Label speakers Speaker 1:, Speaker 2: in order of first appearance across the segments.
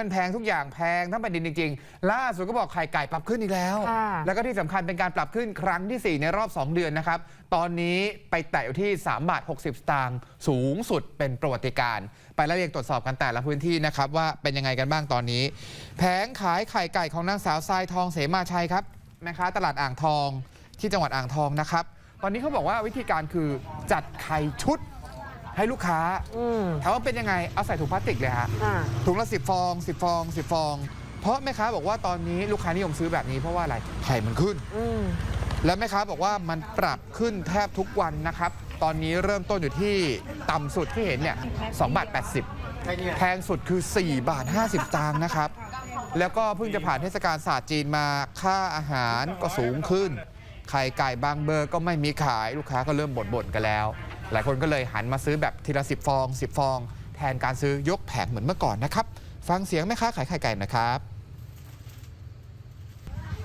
Speaker 1: มันแพงทุกอย่างแพงทั้งแผ่นดินจริงๆ ล่าสุดก็บอกไข่ไก่ปรับขึ้นอีกแล้ว
Speaker 2: ค่ะ
Speaker 1: แล้วก็ที่สำคัญเป็นการปรับขึ้นครั้งทีสี่4 ในรอบ 2 เดือนนะครับ ตอนนี้ไปแตะอยู่ที่ 3 บาท 60 สตางค์สูงสุดเป็นประวัติการณ์ไปแล้วเรียงตรวจสอบกันแต่ละพื้นที่นะครับ ว่าเป็นยังไงกันบ้างตอนนี้ แผงขายไข่ไก่ของนางสาวทรายทองเสมาชัยครับแม่ค้าตลาดอ่างทองที่จังหวัดอ่างทองนะครับ ตอนนี้เขาบอกว่าวิธีการคือจัดไข่ชุด ให้ลูกค้า
Speaker 2: อืม
Speaker 1: ถามว่าเป็นยังไงเอาใส่ถุงพลาสติกเลยฮะ
Speaker 2: อ่า
Speaker 1: ถุงละ10ฟอง10ฟอง10ฟอง เพราะแม่ค้าบอกว่าตอนนี้ลูกค้านิยมซื้อแบบนี้เพราะว่าอะไรไข่มันขึ้น
Speaker 2: อืม
Speaker 1: แล้วแม่ค้าบอกว่ามันปรับขึ้นแทบทุกวันนะครับ ตอนนี้เริ่มต้นอยู่ที่ต่ำสุดที่เห็นเนี่ย2บาท80แพงสุดคือ 4 บาท 50ตางค์นะครับ แล้วก็เพิ่งจะผ่านเทศกาลศาสตร์จีนมาค่าอาหารก็สูงขึ้น ไข่ไก่บางเบอร์ก็ไม่มีขายลูกค้าก็เริ่มบ่นๆกันแล้ว หลายคนก็เลยหันมาซื้อแบบทีละ 10 ฟอง 10 ฟอง แทนการซื้อยกแผงเหมือนเมื่อก่อนนะครับ ฟังเสียงแม่ค้าขายไข่ไก่นะครับ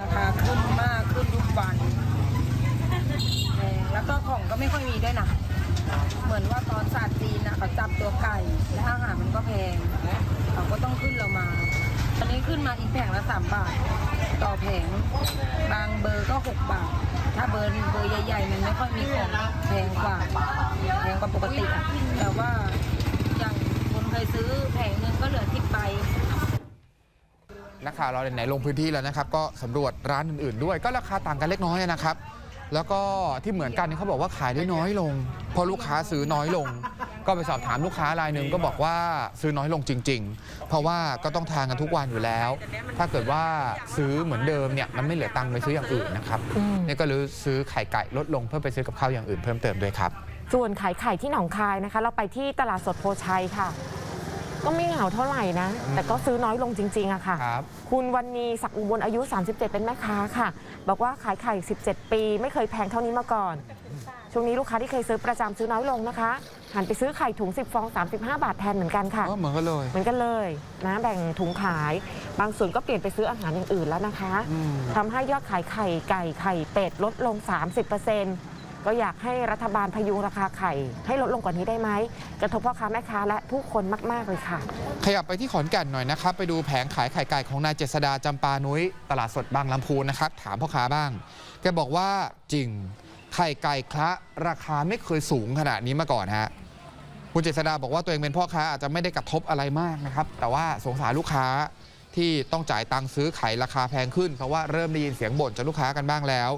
Speaker 3: ราคาขึ้นมากขึ้นทุกวันแพงแล้วก็ของก็ไม่ค่อยมีด้วยนะ เหมือนว่าตอนศาสตร์จีนนะเขาจับตัวไก่ และอาหารมันก็แพงเขาก็ต้องขึ้นเรามา ตอนนี้ขึ้นมาอีกแผงละสามบาท ต่อแผง บางเบอร์ก็หกบาท ถ้าเบอร์เบอร์ใหญ่ๆมันไม่ค่อยมีของแพงกว่าแพงกว่าปกติอะแต่ว่าอย่างคนเคยซื้อแผงหนึงก็เหลือทิบใบ
Speaker 1: นักข่าวเราไหนๆลงพื้นที่แล้วนะครับ ก็สำรวจร้านอื่นๆด้วย ก็ราคาต่างกันเล็กน้อยนะครับ แล้วก็ที่เหมือนกันเขาบอกว่าขายได้น้อยลง เพราะลูกค้าซื้อน้อยลง ก็ไปสอบถามลูกค้ารายหนึ่งก็บอกว่าซื้อน้อยลงจริง ๆ เพราะว่าก็ต้องทานกันทุกวันอยู่แล้ว ถ้าเกิดว่าซื้อเหมือนเดิมเนี่ยมันไม่เหลือตังค์ไปซื้ออย่างอื่นนะครับ
Speaker 2: อืม
Speaker 1: เนี่ยก็เลยซื้อไข่ไก่ลดลงเพื่อไปซื้อกับข้าวอย่างอื่นเพิ่มเติมด้วยครับ
Speaker 2: ส่วนขายไข่ที่หนองคายนะคะ เราไปที่ตลาดสดโพชัยค่ะ ก็ไม่เหงาเท่าไหร่นะ แต่ก็ซื้อน้อยลงจริงๆอะค่ะ
Speaker 1: ครับ
Speaker 2: คุณวันนีศักดิ์อุบลอายุ 37 เป็นแม่ค้าค่ะ บอกว่าขายไข่ 17 ปี ไม่เคยแพงเท่านี้มาก่อน ช่วงนี้ลูกค้าที่เคยซื้อประจำซื้อน้อยลงนะคะหันไปซื้อไข่ถุง 10 ฟอง 35 บาทแทนเหมือนกันค่ะ
Speaker 1: ก็เหมือนกันเลย
Speaker 2: เหมือนกันเลยนะแบ่งถุงขาย บางส่วนก็เปลี่ยนไปซื้ออาหารอย่างอื่นแล้วนะคะ
Speaker 1: อืม
Speaker 2: ทำให้ยอดขายไข่ไก่ไข่เป็ดลดลง 30%ก็อยากให้รัฐบาลพยุงราคาไข่ ให้ลดลงกว่านี้ได้ไหม กระทบพ่อค้าแม่ค้าและผู้คนมาก ๆ เลยค่ะ
Speaker 1: ขยับไปที่ขอนแก่นหน่อยนะครับ ไปดูแผงขายไข่ไก่ของนายเจษดาจำปานุ้ย ตลาดสดบางลำพูนนะครับ ถามพ่อค้าบ้าง แกบอกว่าจริง ไข่ไก่คละราคาไม่เคยสูงขนาดนี้มาก่อนฮะคุณเจษดาบอกว่าตัวเองเป็นพ่อค้าอาจจะไม่ได้กระทบอะไรมากนะครับ แต่ว่าสงสารลูกค้าที่ต้องจ่ายตังค์ซื้อไข่ราคาแพงขึ้น เพราะว่าเริ่มได้ยินเสียงบ่นจากลูกค้ากันบ้างแล้ว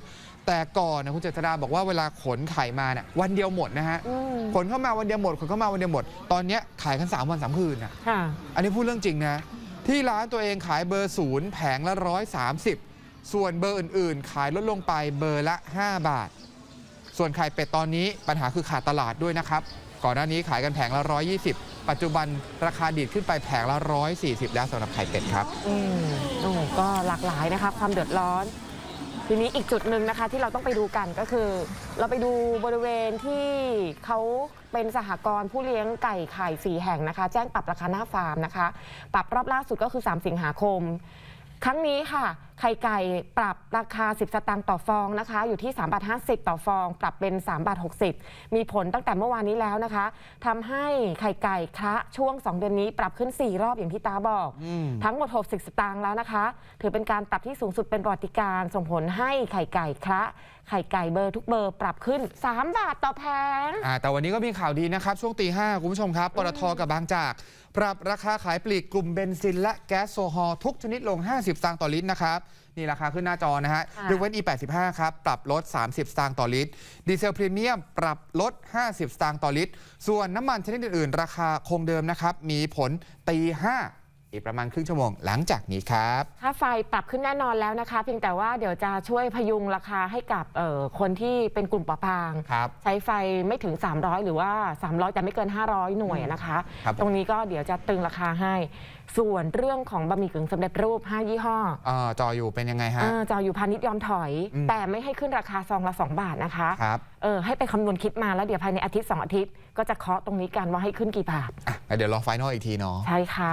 Speaker 1: แต่ก่อนนะคุณเจษดาบอกว่าเวลาขนไข่มาเนี่ยวันเดียวหมดนะฮะ
Speaker 2: อืม
Speaker 1: ขนเข้ามาวันเดียวหมดขนเข้ามาวันเดียวหมด ตอนเนี้ยขายกันสามวันสามคืนนะ
Speaker 2: ค่ะ
Speaker 1: อันนี้พูดเรื่องจริงนะ ที่ร้านตัวเองขายเบอร์ศูนย์แผงละร้อยสามสิบส่วนเบอร์อื่นๆ ขายลดลงไปเบอร์ละ 5 บาท ส่วนไข่เป็ดตอนนี้ปัญหาคือขาดตลาดด้วยนะครับ ก่อนหน้านี้ขายกันแผงละ 120 ปัจจุบันราคาดีดขึ้นไปแผงละ 140 แล้วสำหรับไข่เป็ดครับ
Speaker 2: อืมโอ้ก็หลากหลายนะคะ ความเดือดร้อน ทีนี้อีกจุดหนึ่งนะคะที่เราต้องไปดูกันก็คือ เราไปดูบริเวณที่เขาเป็นสหกรณ์ผู้เลี้ยงไก่ไข่สีแห่งนะคะ แจ้งปรับราคาหน้าฟาร์มนะคะ ปรับรอบล่าสุดก็คือ 3 สิงหาคม ครั้งนี้ค่ะ ไข่ไก่ปรับราคา 10 สตางค์ต่อฟองนะคะ อยู่ที่3บาท50 ต่อฟอง ปรับเป็น3บาท60 มีผลตั้งแต่เมื่อวานนี้แล้วนะคะทำให้ไข่ไก่คละช่วง 2 เดือนนี้ปรับขึ้น 4 รอบอย่างที่ตาบอก
Speaker 1: อืม
Speaker 2: ทั้งหมด 60 สตางค์แล้วนะคะ ถือเป็นการปรับที่สูงสุดเป็นประวัติการณ์ส่งผลให้ไข่ไก่คละไข่ไก่เบอร์ทุกเบอร์ปรับขึ้น 3 บาทต่อแผง
Speaker 1: อ่าแต่วันนี้ก็มีข่าวดีนะครับ ช่วงตีห้าคุณผู้ชมครับปตทกับบางจาก ปรับราคาขายปลีกกลุ่มเบนซินและแก๊สโซฮอลทุกชนิดลง 50 สตางค์ต่อลิตรนะครับ นี่ราคาขึ้นหน้าจอนะฮะ
Speaker 2: ค่ะ
Speaker 1: ยกเว้น E85 ครับ ปรับลด 30 สตางค์ต่อลิตร ดีเซลพรีเมียมปรับลด 50 สตางค์ต่อลิตร ส่วนน้ำมันชนิดอื่นๆ ราคาคงเดิมนะครับ มีผลตีห้า อีกประมาณครึ่งชั่วโมงหลังจากนี้ครับ
Speaker 2: ค่าไฟปรับขึ้นแน่นอนแล้วนะคะ เพียงแต่ว่าเดี๋ยวจะช่วยพยุงราคาให้กับเอ่อคนที่เป็นกลุ่มเปราะบาง
Speaker 1: ครับ
Speaker 2: ใช้ไฟไม่ถึง 300 หรือว่า 300 แต่ไม่เกิน 500 หน่วยนะคะ
Speaker 1: ครับผม
Speaker 2: ตรงนี้ก็เดี๋ยวจะตึงราคาให้ ส่วนเรื่องของบะหมี่กึ่งสำเร็จรูป 5 ยี่ห้อ
Speaker 1: อ่าจออยู่เป็นยังไงฮะ
Speaker 2: เออจออยู่พาณิชย์ยอมถอย
Speaker 1: อืม
Speaker 2: แต่ไม่ให้ขึ้นราคาซองละ 2 บาทนะคะ
Speaker 1: ครับ
Speaker 2: เออให้ไปคำนวณคิดมาแล้วเดี๋ยวภายในอาทิตย์ 2 อาทิตย์ ก็จะเคาะตรงนี้กันว่าให้ขึ้นกี่บาท
Speaker 1: อะงั้นเดี๋ยวรอไฟนอลอีกทีเนาะ
Speaker 2: ใช่ค่ะ